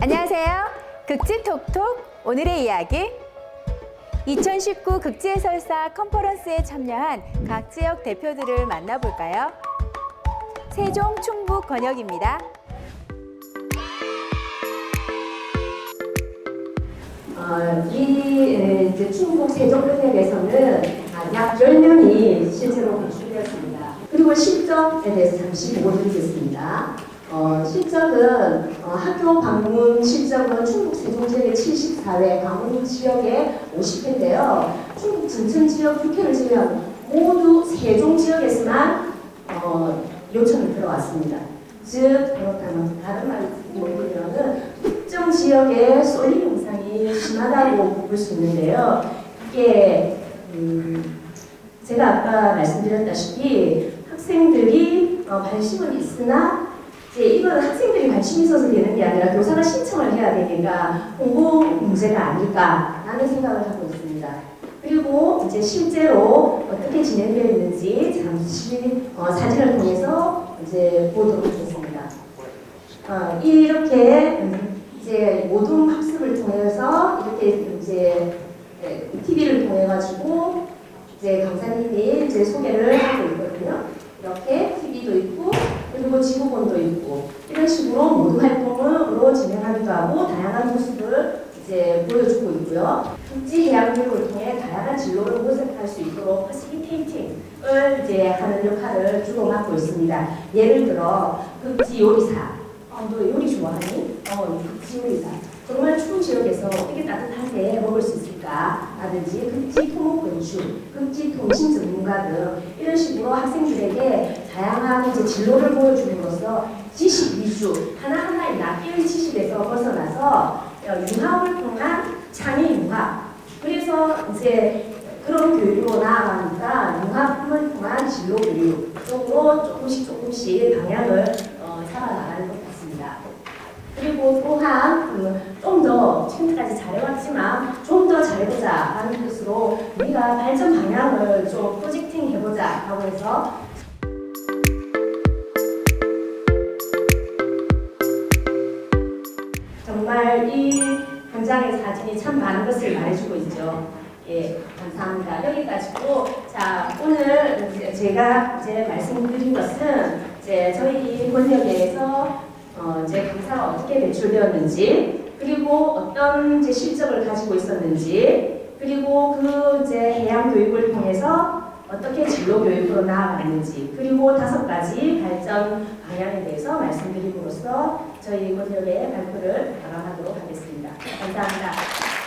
안녕하세요. 극지 톡톡 오늘의 이야기 2019 극지 해설사 컨퍼런스에 참여한 각 지역 대표들을 만나볼까요? 세종 충북 권역입니다. 어, 이 에, 충북 세종병역에서는 아, 약 10명이 실제로 배출되었습니다. 그리고 실적에 대해서 잠시 보고 드리겠습니다. 어, 실적은 어, 학교 방문 실적은 충북 세종 지역의 74회, 강원 지역의 50회인데요. 충북 전천 지역 6회를 지면 모두 세종 지역에서만 어, 요청이 들어왔습니다. 즉 그렇다면 다른 말로 보면은 특정 지역에 쏠림 현상이 심하다고 볼 수 있는데요. 이게 음, 제가 아까 말씀드렸다시피 학생들이 어, 관심은 있으나 이제 이건 학생들이 관심 있어서 되는 게 아니라 교사가 신청을 해야 되니까 홍보 문제가 아닐까라는 생각을 하고 있습니다. 그리고 이제 실제로 어떻게 진행되어 있는지 잠시 어, 사진을 통해서 이제 보도록 하겠습니다. 어, 이렇게 음, 이제 모든 학습을 통해서 이렇게 이제 TV를 통해 가지고 이제 강사님이 이제 소개를 하고 있거든요. 이렇게 TV도 있고 그리고 지구본도 있고 이런 식으로 모두 활동으로 진행하기도 하고 다양한 모습을 이제 보여주고 있고요. 해양 교육을 통해 다양한 진로를 모색할 수 있도록 퍼시리테이팅을 이제 하는 역할을 주로 맡고 있습니다. 예를 들어 국지 요리사 어, 너 요리 좋아하니? 어, 극지 요리사. 정말 추운 지역에서 어떻게 따뜻하게 먹을 수 있을까? 라든지 극지 토목 건축, 극지 통신 전문가 등 이런 식으로 학생들에게 다양한 이제 진로를 보여줌으로써 지식 위주, 하나하나의 낚일 지식에서 벗어나서 어, 융합을 통한 창의 융합. 그래서 이제 그런 교육으로 나아가니까 융합을 통한 진로 교육 쪽으로 조금씩 조금씩 방향을 어, 잡아나가는 것 같습니다. 그리고 또한 좀더 지금까지 잘해왔지만 좀 더 잘해보자 라는 뜻으로 우리가 발전 방향을 좀 프로젝팅 해보자 하고 해서 정말 이 한 장의 사진이 참 많은 것을 말해주고 있죠. 예, 감사합니다. 여기까지고 자 오늘 제가 이제 말씀드린 것은 이제 저희 권역에서 어, 이제 강사가 어떻게 배출되었는지 그리고 어떤 이제 실적을 가지고 있었는지 그리고 그 이제 해양 교육을 통해서 어떻게 진로 교육으로 나아갔는지 그리고 다섯 가지 발전 방향에 대해서 말씀드림으로써 저희 권역의 발표를 마감하도록 하겠습니다. 감사합니다.